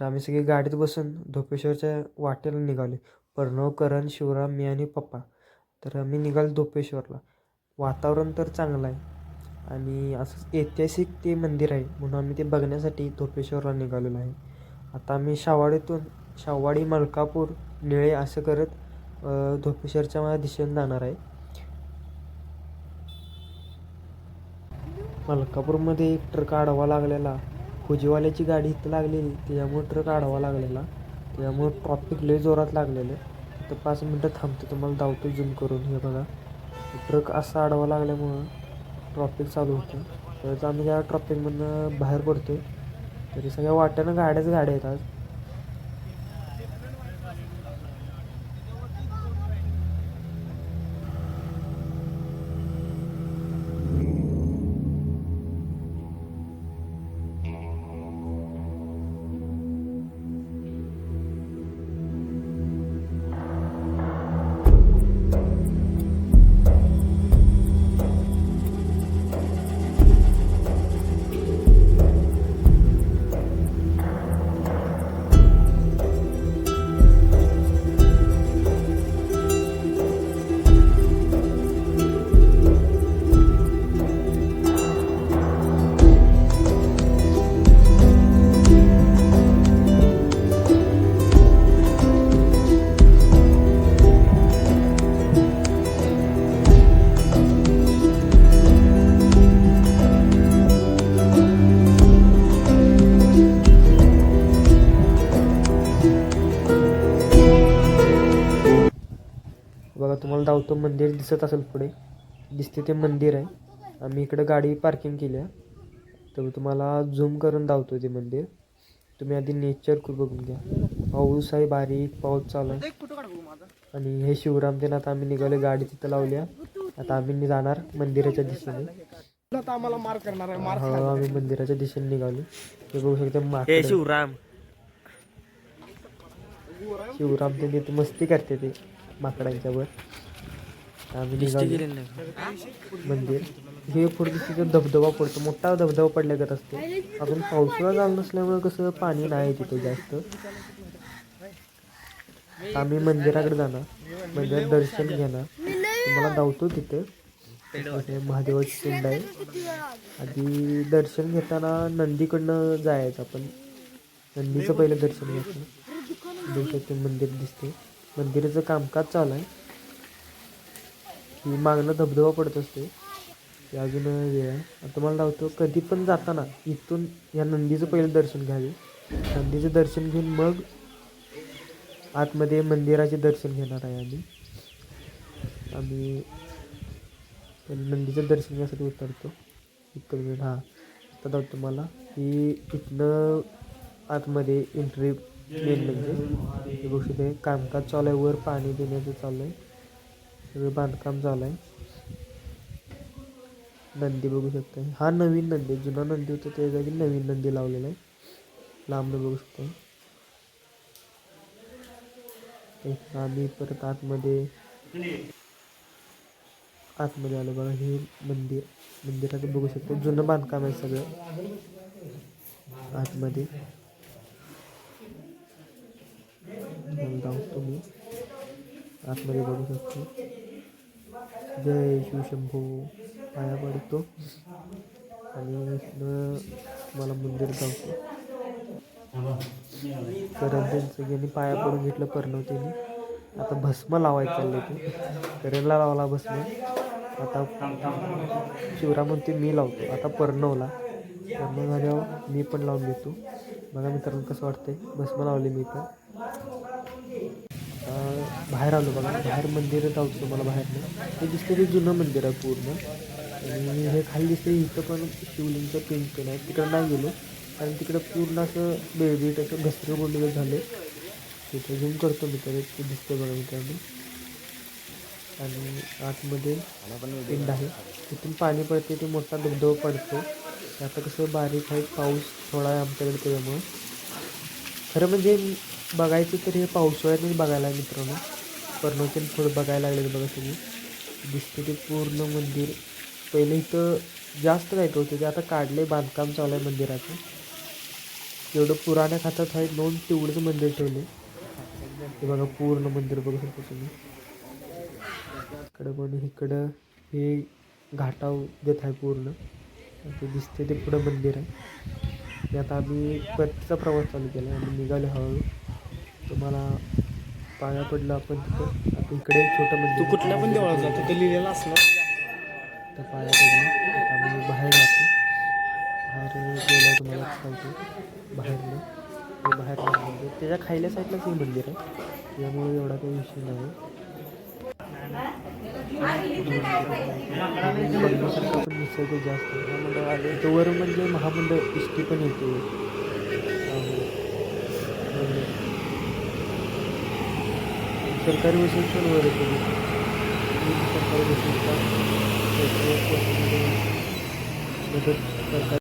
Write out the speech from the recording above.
तर आम्ही सगळे गाडीत बसून धोपेश्वरच्या वाटेला निघालो प्रणव करण शिवराम मी आणि पप्पा. तर आम्ही निघालो धोपेश्वरला. वातावरण तर चांगलं आहे. आणि असं ऐतिहासिक ते मंदिर आहे म्हणून आम्ही ते बघण्यासाठी धोपेश्वरला निघालेलो आहे. आता आम्ही शावाडीतून शावाडी मलकापूर निळे असं करत धोपेश्वरच्या माझ्या दिशेने जाणार आहे. मलकापूरमध्ये एक ट्रक अडवा लागलेला. फुजीवाल्याची गाडी इथं लागलेली. त्याच्यामुळे ट्रक आडवा लागलेला. त्यामुळे ट्रॉफिक लय जोरात लागलेलं. तर पाच मिनटं थांबतो तुम्हाला धावतो झूम करून. हे बघा. ट्रक असा आडवा लागल्यामुळं ट्रॉफिक चालू होतं. तर आम्ही त्या ट्रॉफिकमधनं बाहेर पडतो तरी सगळ्या वाट्यानं गाड्याच गाड्या आहेत बघा तुम्हाला धावतो मंदिर दिसत असेल पुढे. दिसते ते मंदिर आहे. आम्ही इकडे गाडी पार्किंग केली आहे. तर मी तुम्हाला झूम करून धावतो ते मंदिर. तुम्ही आधी नेचर बघून घ्या. पाऊस आहे बारीक पाऊस चालू आहे. आणि हे शिवराम ते आता आम्ही निघाले गाडी तिथं लावली आहे. आता आम्ही जाणार मंदिराच्या दिशेने. आम्ही मंदिराच्या दिशेने निघालो. हे बघू शकता. शिवराम. शिवराम ते मस्ती करते ते. माकडांच्या वर आम्ही निघालो. मंदिर. हे पुढे तिथे धबधबा पडतो मोठा धबधबा पडल्यागत असते. अजून पावसाळा चालू नसल्यामुळे कसं पाणी नाही तिथे जास्त. आम्ही मंदिराकडे जाणार. मंदिरात दर्शन घेणार. तुम्हाला धावतो तिथे. महादेवाची पिंड आहे. आधी दर्शन घेताना नंदीकडनं जायचं आपण. नंदीचं पहिलं दर्शन घ्यायचं देशाचे मंदिर दिसते. मंदिराचं कामकाज चालू आहे. की मागणं धबधबा पडत असते. ते अजून वेळ आहे. आता तुम्हाला लावतो कधी पण जाताना इथून या नंदीचं पहिलं दर्शन घ्यावे. नंदीचं दर्शन घेऊन मग आतमध्ये मंदिराचे दर्शन घेणार आहे आम्ही. आम्ही नंदीचं दर्शन घ्यासाठी उतरतो. एक मिनिट हां. आता दाखवतो तुम्हाला. की इथनं आतमध्ये एंट्री मेन म्हणजे ही कामकाज चालू आहे. वर पाणी देण्याचं चालू आहे सगळं बांधकाम चालू आहे नंदी बघू शकता. हा नवीन नंदी आहे. जुना नंदी होता त्या जागी नवीन नंदी लावलेला आहे. लांब बघू शकता. आम्ही परत आतमध्ये आतमध्ये आलो बघा. हे मंदिर मंदिरात बघू शकतो. जुनं बांधकाम आहे सगळं. आतमध्ये. धावतो मी आतमध्ये बघू शकतो. जय शिवशंभू. पाया पडतो. आणि मला मंदिर धावतो करण त्यांचं गेली पाया पडून घेतलं पर्णवतेने. आता भस्म लावायचं चाललं ते. करणला लावला भस्म. आता शिवराम म्हणते मी लावतो. आता पर्णवला. पर्ण झाल्यावर मी पण लावून घेतो बघा मित्रांनो कसं वाटतंय. भस्म लावले मी तर बाहेर आलो बघा. बाहेर मंदिर जाऊचं मला बाहेर ते दिसतं ते जुनं मंदिर आहे पूर्ण. आणि हे खाली दिसतं इथं पण शिवलिंगचं पेंटिंग आहे. तिकडं नाही गेलो. कारण तिकडं पूर्ण असं बेळबीट असं घसरे बोललेलं झाले. तिथं झूम करतो मी तर ते दिसतं बघा मित्रांनो आणि आतमध्ये पिंड आहे. तिथून पाणी पडते ते मोठा धबधबा पडतो. आता कसं बारीक आहे पाऊस थोडा आहे आमच्याकडे त्याच्यामुळं. खरं म्हणजे बघायचं तर हे पावसाळ्यातच बघायला आहे मित्रांनो. पर्णोचन थोडं बघायला लागलेलं बघा तुम्ही. दिसते ते पूर्ण मंदिर. पहिले इथं जास्त काय होतं ते आता काढले बांधकाम चालू आहे मंदिराचं. जेवढं पुराण्या खात्यात आहे नोंद तेवढंच मंदिर ठेवले ते बघा पूर्ण मंदिर बघू शकतो तुम्ही. इकडं पण इकडं हे घाटाव देत आहे पूर्ण. ते दिसते ते पुढं मंदिर आहे. ते आता आम्ही परतीचा प्रवास चालू केला आम्ही निघालो हळूहळू. तुम्हाला पाया पडलं आपण तिथं. आता इकडे छोटं मंदिर तू. कुठल्या पण देवळात जा तिथं लिहिलेलं असलं. तर पाया पडलं. आता आम्ही बाहेर जातो बाहेर गेला तुम्हाला सांगतो. बाहेरनं हे बाहेर मंदिर त्याच्या खायल्या साईडलाच हे मंदिर आहे. त्यामुळे एवढा काही विषय नाही. पण निसर्ग जास्त. महामंडळ आले. तर वर म्हणजे महामंडळ इष्टी पण येते त्यामुळे बघण्यासाठी. सरकारी बसेस पण वर येते सरकारी बसेसचा मदत सरकार